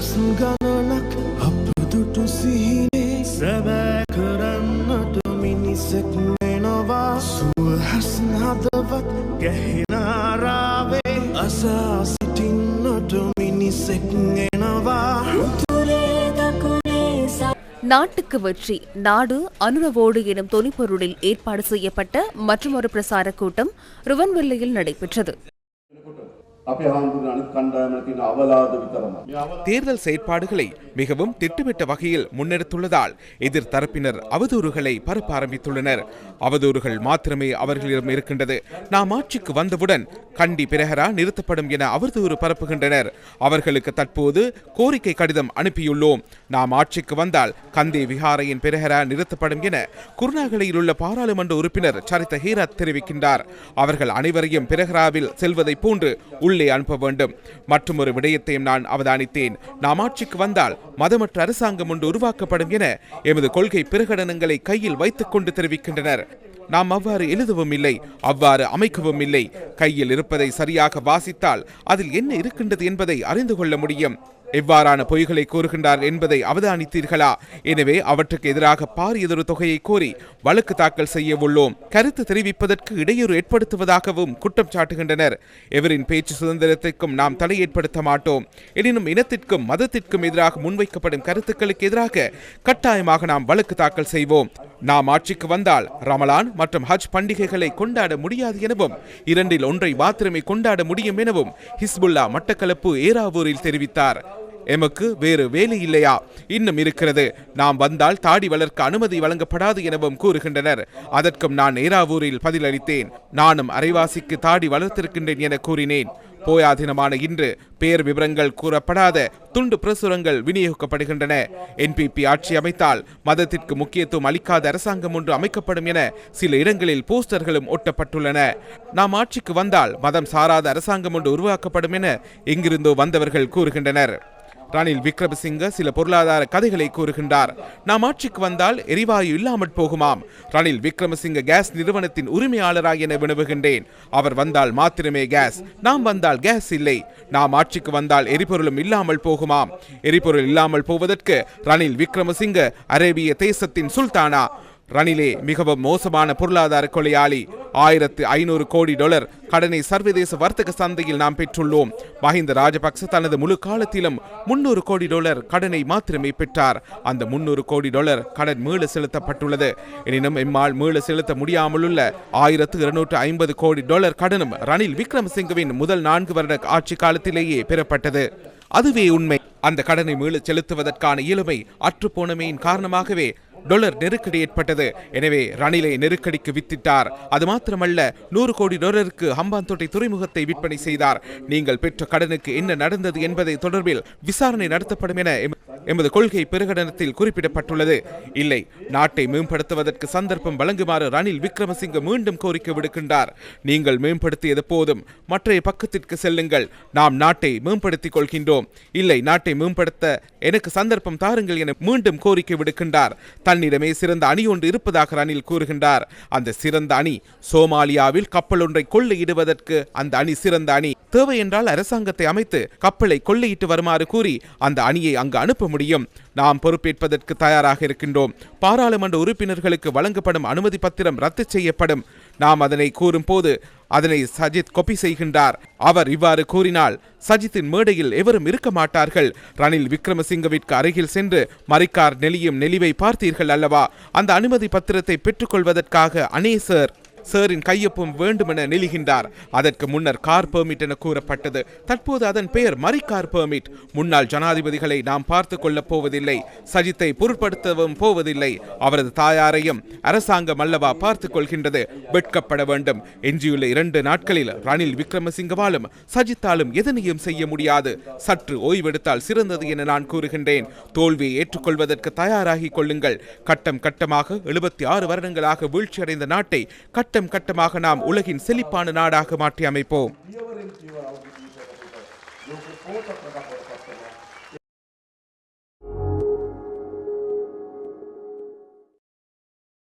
순간을 앞에도 시히네 새벽은 너도 미니색 내너봐 수하신 하다밭 개나라베 아사시틴 너도 미니색 내너봐 நாட்டுக்கு வெற்றி. நாடு அனுரவோடு எனும் தொனிப்பொருளில் ஏற்பாடு செய்யப்பட்ட மற்றொரு பிரசார கூட்டம் ருவன்வெல்லியில் நடைபெற்றது. தேர்தல் செயற்பாடுகளை மிகவும் திட்டமிட்ட வகையில் முன்னெடுத்துள்ளதால் எதிர் தரப்பினர் அவதூறுகளை பரப்ப ஆரம்பித்துள்ளனர். அவதூறுகள் மாத்திரமே அவர்களிடம் இருக்கின்றது. நாம் ஆட்சிக்கு வந்தவுடன் கண்டி பிரகரா நிறுத்தப்படும் என அவதூறு பரப்புகின்றனர். அவர்களுக்கு தற்போது கோரிக்கை கடிதம் அனுப்பியுள்ளோம். நாம் ஆட்சிக்கு வந்தால் கந்தே விஹாரையின் பிரகரா நிறுத்தப்படும் என குருநாகலையில் உள்ள பாராளுமன்ற உறுப்பினர் சரித்த ஹீரத் தெரிவிக்கின்றார். அவர்கள் அனைவரையும் பிரகராவில் செல்வதை போன்று உள்ள அனுப்ப வேண்டும். மற்றும் ஒரு விடயத்தையும் நான் அவதானித்தேன். நாம் ஆட்சிக்கு வந்தால் மதமற்ற அரசாங்கம் ஒன்று உருவாக்கப்படும் என எமது கொள்கை பிரகடனங்களை கையில் வைத்துக் கொண்டு தெரிவிக்கின்றனர். நாம் அவ்வாறு எழுதவும் இல்லை அவ்வாறு அமைக்கவும் இல்லை. கையில் இருப்பதை சரியாக வாசித்தால் அதில் என்ன இருக்கின்றது என்பதை அறிந்து கொள்ள முடியும். எவ்வாறான பொய்களை கூறுகின்றார் என்பதை அவதானித்தீர்களா? எனவே அவற்றுக்கு எதிராக பாரியதொரு தொகையை கோரி வழக்கு தாக்கல் செய்ய உள்ளோம். கருத்து தெரிவிப்பதற்கு இடையூறு ஏற்படுத்துவதாகவும் குற்றம் சாட்டுகின்றனர். எவரின் பேச்சு சுதந்திரத்திற்கும் நாம் தடை ஏற்படுத்த மாட்டோம். எனினும் இனத்திற்கும் மதத்திற்கும் எதிராக முன்வைக்கப்படும் கருத்துக்களுக்கு எதிராக கட்டாயமாக நாம் வழக்கு தாக்கல் செய்வோம். நாம் ஆட்சிக்கு வந்தால் ரமலான் மற்றும் ஹஜ் பண்டிகைகளை கொண்டாட முடியாது எனவும் இரண்டில் ஒன்றை மாத்திரமே கொண்டாட முடியும் எனவும் ஹிஸ்புல்லா மட்டக்களப்பு ஏராவூரில் தெரிவித்தார். எமக்கு வேறு வேலை இல்லையா? இன்னும் இருக்கிறது. நாம் வந்தால் தாடி வளர்க்க அனுமதி வழங்கப்படாது எனவும் கூறுகின்றனர். அதற்கும் நான் நேராவூரில் பதிலளித்தேன். நானும் அரைவாசிக்கு தாடி வளர்த்திருக்கின்றேன் என கூறினேன். போயா தினமான இன்று பெயர் விவரங்கள் கூறப்படாத துண்டு பிரசுரங்கள் விநியோகிக்கப்படுகின்றன. என்பிபி ஆட்சி அமைத்தால் மதத்திற்கு முக்கியத்துவம் அளிக்காத அரசாங்கம் ஒன்று அமைக்கப்படும் என சில இடங்களில் போஸ்டர்களும் ஒட்டப்பட்டுள்ளன. நாம் ஆட்சிக்கு வந்தால் மதம் சாராத அரசாங்கம் ஒன்று உருவாக்கப்படும் என எங்கிருந்தோ வந்தவர்கள் கூறுகின்றனர். ரணில் விக்ரமசிங்க சில பொருளாதார கதைகளை கூறுகின்றார். நாம் ஆட்சிக்கு வந்தால் எரிவாயு இல்லாமற் போகுமாம். ரணில் விக்ரமசிங்க கேஸ் நிறுவனத்தின் உரிமையாளராக என வினவுகின்றேன். அவர் வந்தால் மாத்திரமே கேஸ். நாம் வந்தால் கேஸ் இல்லை. நாம் ஆட்சிக்கு வந்தால் எரிபொருளும் இல்லாமல் போகுமாம். எரிபொருள் இல்லாமல் போவதற்கு ரணில் விக்ரமசிங்க அரேபிய தேசத்தின் சுல்தானா. ரணிலே மிகவும் மோசமான பொருளாதார கொலையாளி. ஆயிரத்து ஐநூறு கோடி டாலர் கடனை சர்வதேச வர்த்தக சந்தையில் நாம் பெற்றுள்ளோம். மஹிந்த ராஜபக்ச தனது முழு காலத்திலும் முன்னூறு கோடி டாலர் கடனை மாத்திரமே பெற்றார். அந்த முன்னூறு கோடி டாலர் கடன் மீள செலுத்தப்பட்டுள்ளது. எனினும் எம்மால் மீள செலுத்த முடியாமலுள்ள ஆயிரத்து இருநூற்று ஐம்பது கோடி டாலர் கடனும் ரணில் விக்ரமசிங்கவின் முதல் நான்கு வருட ஆட்சி காலத்திலேயே பெறப்பட்டது. அதுவே உண்மை. அந்த கடனை மீள செலுத்துவதற்கான இயலுமை அற்றுப்போனமையின் காரணமாகவே டொலர் நெருக்கடி ஏற்பட்டது. எனவே ரணிலை நெருக்கடிக்கு வித்திட்டார். அது மாத்திரமல்ல நூறு கோடி டொலருக்கு ஹம்பாந்தோட்டை துறைமுகத்தை விற்பனை செய்தார். நீங்கள் பெற்ற கடனுக்கு என்ன நடந்தது என்பதை தொடர்பில் விசாரணை நடத்தப்படும் என எமது கொள்கை பிரகடனத்தில் குறிப்பிடப்பட்டுள்ளது. இல்லை நாட்டை மேம்படுத்துவதற்கு சந்தர்ப்பம் வழங்குமாறு ரணில் விக்ரமசிங்க மீண்டும் கோரிக்கை விடுக்கின்றார். நீங்கள் மேம்படுத்தியது போதும். மற்றைய பக்கத்திற்கு செல்லுங்கள். நாம் நாட்டை மேம்படுத்திக் கொள்கின்றோம். இல்லை நாட்டை மேம்படுத்த எனக்கு சந்தர்ப்பம் தாருங்கள் என மீண்டும் கோரிக்கை விடுக்கின்றார். தன்னிடமே சிறந்த அணி ஒன்று இருப்பதாக ரணில் கூறுகின்றார். அந்த சிறந்த அணி சோமாலியாவில் கப்பல் ஒன்றை கொள்ளையிடுவதற்கு அந்த அணி சிறந்த அணி. தேவை என்றால் அரசாங்கத்தை அமைத்து கப்பலை கொள்ளையிட்டு வருமாறு கூறி அந்த அணியை அங்கு அனுப்ப முடியும். நாம் பொறுப்பேற்பதற்கு தயாராக இருக்கின்றோம். பாராளுமன்ற உறுப்பினர்களுக்கு வழங்கப்படும் அனுமதி பத்திரம் ரத்து செய்யப்படும். நாம் அதனை கூறும்போது அதனை சஜித் கொப்பி செய்கின்றார். அவர் இவ்வாறு கூறினால் சஜித்தின் மேடையில் எவரும் இருக்க மாட்டார்கள். ரணில் விக்ரமசிங்கவிற்கு அருகில் சென்று மரிக்கார் நெளியும் நெளிவை பார்த்தீர்கள் அல்லவா? அந்த அனுமதி பத்திரத்தை பெற்றுக்கொள்வதற்காக அனேசர் சேரின் கையொப்பம் வேண்டுமென நெளிகின்றார். அதற்கு முன்னர் கார் பெர்மிட் என கூறப்பட்டது. தற்போது அதன் பெயர் மரி கார் பெர்மிட் முன்னாள் ஜனாதிபதிகளை நாம் பார்த்து கொள்ளப் போவதில்லை. சஜித்தை பொருட்படுத்தவும் போவதில்லை. அவரது தாயாரையும் அரசாங்கம் அல்லவா பார்த்துக் கொள்கின்றது. வெட்கப்பட வேண்டும். எஞ்சியுள்ள இரண்டு நாட்களில் ரணில் விக்ரமசிங்கவாலும் சஜித்தாலும் எதனையும் செய்ய முடியாது. சற்று ஓய்வெடுத்தால் சிறந்தது என நான் கூறுகின்றேன். தோல்வியை ஏற்றுக்கொள்வதற்கு தயாராகிக் கொள்ளுங்கள். கட்டம் கட்டமாக எழுபத்தி ஆறு வருடங்களாக வீழ்ச்சியடைந்த நாட்டை கட்டம் கட்டமாக நாம் உலகின் செழிப்பான நாடாக மாற்றி அமைப்போம்.